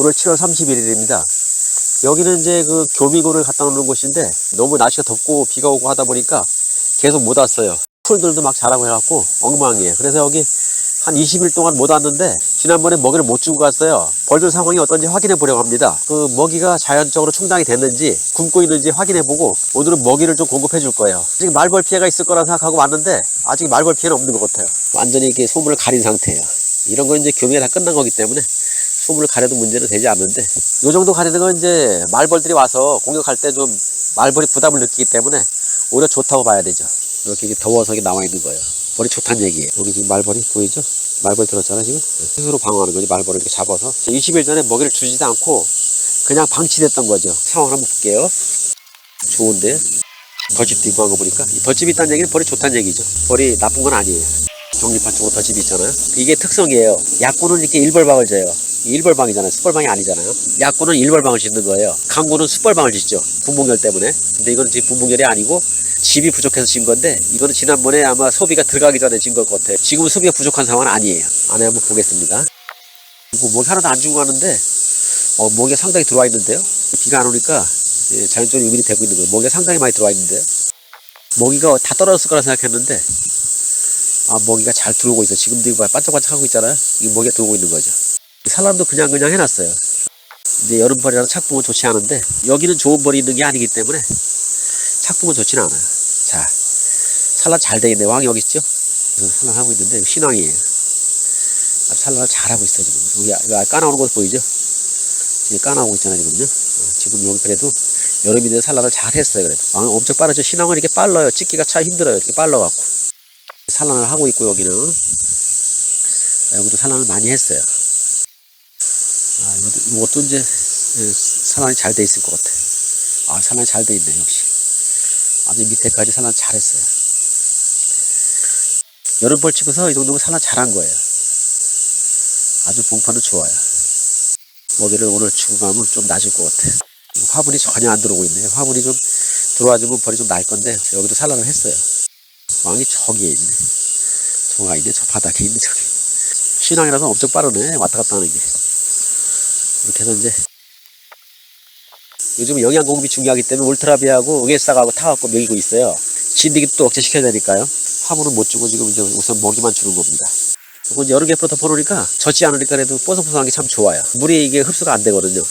오늘 7월 31일입니다. 여기는 이제 그 교미고를 갖다 놓는 곳인데 너무 날씨가 덥고 비가 오고 하다 보니까 계속 못 왔어요. 풀들도 막 자라고 해갖고 엉망이에요. 그래서 여기 한 20일 동안 못 왔는데 지난번에 먹이를 못 주고 갔어요. 벌들 상황이 어떤지 확인해 보려고 합니다. 그 먹이가 자연적으로 충당이 됐는지 굶고 있는지 확인해 보고 오늘은 먹이를 좀 공급해 줄 거예요. 지금 말벌 피해가 있을 거라 생각하고 왔는데 아직 말벌 피해는 없는 것 같아요. 완전히 이렇게 소문을 가린 상태예요. 이런 건 이제 교미가 다 끝난 거기 때문에 소문을 가려도 문제는 되지 않는데 이 정도 가리는 건 이제 말벌들이 와서 공격할 때 좀 말벌이 부담을 느끼기 때문에 오히려 좋다고 봐야 되죠. 이렇게 더워서 이게 나와 있는 거예요. 벌이 좋다는 얘기예요. 여기 지금 말벌이 보이죠? 말벌 들었잖아 지금. 스스로 방어하는 거지 말벌을 이렇게 잡아서 20일 전에 먹이를 주지도 않고 그냥 방치됐던 거죠. 상황을 한번 볼게요. 좋은데 덜집도 있고 한 거 보니까 이 덜집이 있다는 얘기는 벌이 좋다는 얘기죠. 벌이 나쁜 건 아니에요. 경립판 쪽으로 덜집이 있잖아요. 이게 특성이에요. 약구는 이렇게 일벌방을 져요. 일벌방이잖아요. 수벌방이 아니잖아요. 약구는 일벌방을 짓는 거예요. 강구는 수벌방을 짓죠. 분봉열 때문에. 근데 이거는 지금 분봉열이 아니고 집이 부족해서 진 건데 이거는 지난번에 아마 소비가 들어가기 전에 진 것 같아요. 지금은 소비가 부족한 상황은 아니에요. 안에 한번 보겠습니다. 이거 뭐 하나도 안 주고 가는데 어, 모기가 상당히 들어와 있는데요. 비가 안 오니까 예, 자연적으로 유민이 되고 있는 거예요. 모기가 상당히 많이 들어와 있는데요. 모기가 다 떨어졌을 거라 생각했는데 아 모기가 잘 들어오고 있어. 지금도 이거 반짝반짝 하고 있잖아요. 이 모기가 들어오고 있는 거죠. 사람도 그냥 그냥 해놨어요. 이제 여름벌이라서 착풍은 좋지 않은데 여기는 좋은 벌이 있는 게 아니기 때문에 착풍은 좋지는 않아요. 자, 산란 잘 돼 있네. 왕이 여기 있죠? 산란하고 있는데 신왕이에요. 산란을 잘하고 있어 지금. 여기 이거 까나오는 거 보이죠? 지금 까나오고 있잖아 지금요. 어, 지금 여기 그래도 여름인데 산란을 잘 했어요 그래도. 왕 엄청 빠르죠. 신왕은 이렇게 빨라요. 찍기가 참 힘들어요. 이렇게 빨라갖고. 산란을 하고 있고 여기는 여기도 산란을 많이 했어요. 아, 이것도, 이제 예, 산란이 잘 돼 있을 것 같아. 아, 산란이 잘 돼 있네 역시. 아주 밑에까지 산란 잘했어요. 여름벌 치고서 이 정도면 산란 잘한 거예요. 아주 봉판은 좋아요. 먹이를 오늘 주고 가면 좀 낮을 것 같아. 화분이 전혀 안 들어오고 있네요. 화분이 좀 들어와주면 벌이 좀 날 건데 여기도 산란을 했어요. 왕이 저기에 있네. 저가 있네. 저 바닥에 있네. 저기. 신앙이라서 엄청 빠르네. 왔다 갔다 하는 게. 이렇게 해서 이제 요즘 영양 공급이 중요하기 때문에 울트라비하고 응애싹하고 타갖고 먹이고 있어요. 진드기 또 억제시켜야 되니까요. 화분은 못 주고 지금 이제 우선 먹이만 주는 겁니다. 이제 여러 개 덮어놓으니까 젖지 않으니까 그래도 뽀송뽀송한 게 참 좋아요. 물이 이게 흡수가 안 되거든요.